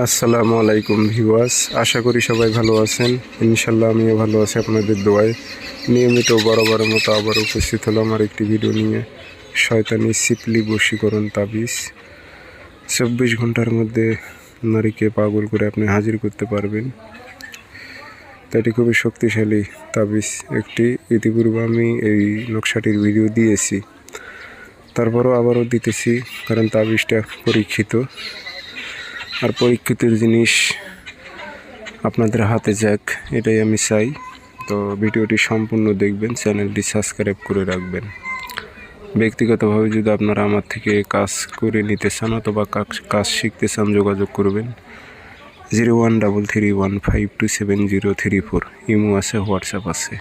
আসসালামু আলাইকুম ভিউয়ার্স, আশা করি সবাই ভালো আছেন। ইনশাল্লাহ আমিও ভালো আছি আপনাদের দোয়ায়। নিয়মিত বরাবরের মতো আবার উপস্থিত হলো আমার একটি ভিডিও নিয়ে। শয়তানি সিপলি বশীকরণ তাবিজ। চব্বিশ ঘণ্টার মধ্যে নারীকে পাগল করে আপনি হাজির করতে পারবেন। এটি খুবই শক্তিশালী তাবিজ একটি। ইতিপূর্বে আমি এই নকশাটির ভিডিও দিয়েছি। তারপরও আবারও দিতেছি, কারণ তাবিজটা পরীক্ষিত। আর পরীক্ষিতের জিনিস আপনাদের হাতে যাক, এটাই আমি চাই। তো ভিডিওটি সম্পূর্ণ দেখবেন, চ্যানেলটি সাবস্ক্রাইব করে রাখবেন। ব্যক্তিগতভাবে যদি আপনারা আমার থেকে কাজ করে নিতে চান অথবা কাজ- কাজ শিখতে চান, যোগাযোগ করবেন। Zero one double three one five two seven zero three four. Imo আছে, হোয়াটসঅ্যাপ আছে।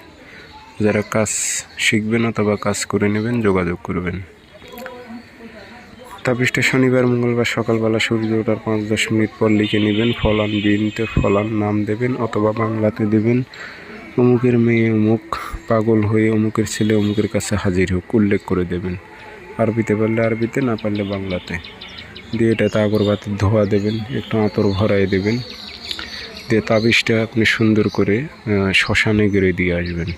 যারা কাজ শিখবেন অথবা কাজ করে নেবেন, যোগাযোগ করবেন। তাবিজটা শনিবার, মঙ্গলবার সকালবেলা সূর্য ওঠার পাঁচ দশ মিনিট পর লিখে নেবেন, ফলান বিনতে ফলান নাম দেবেন অথবা বাংলাতে দেবেন, অমুকের মেয়ে অমুক পাগল হয়ে অমুকের ছেলে অমুকের কাছে হাজির হোক, উল্লেখ করে দেবেন। আরবিতে পারলে আরবিতে, না পারলে বাংলাতে। দিয়ে এটাতে আগরবাতির ধোয়া দেবেন, একটু আতর ভরাই দেবেন। দিয়ে তাবিজটা আপনি সুন্দর করে শ্মশানে গেড়ে দিয়ে আসবেন।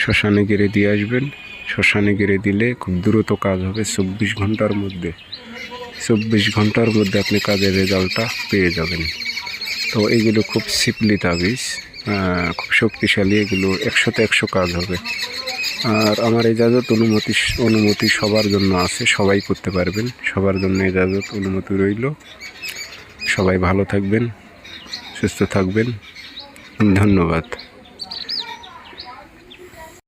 শ্মশানে গেড়ে দিয়ে আসবেন শ্মশানে গেড়ে দিলে খুব দ্রুত কাজ হবে। চব্বিশ ঘণ্টার মধ্যে, চব্বিশ ঘণ্টার মধ্যে আপনি কাজের রেজাল্টটা পেয়ে যাবেন। তো এগুলো খুব সিপলি তাবিজ খুব শক্তিশালী, এগুলো একশোতে একশো কাজ হবে। আর আমার এজাজত অনুমতি অনুমতি সবার জন্য আছে, সবাই করতে পারবেন। সবার জন্য এজাজত অনুমতি রইল। সবাই ভালো থাকবেন, সুস্থ থাকবেন। ধন্যবাদ।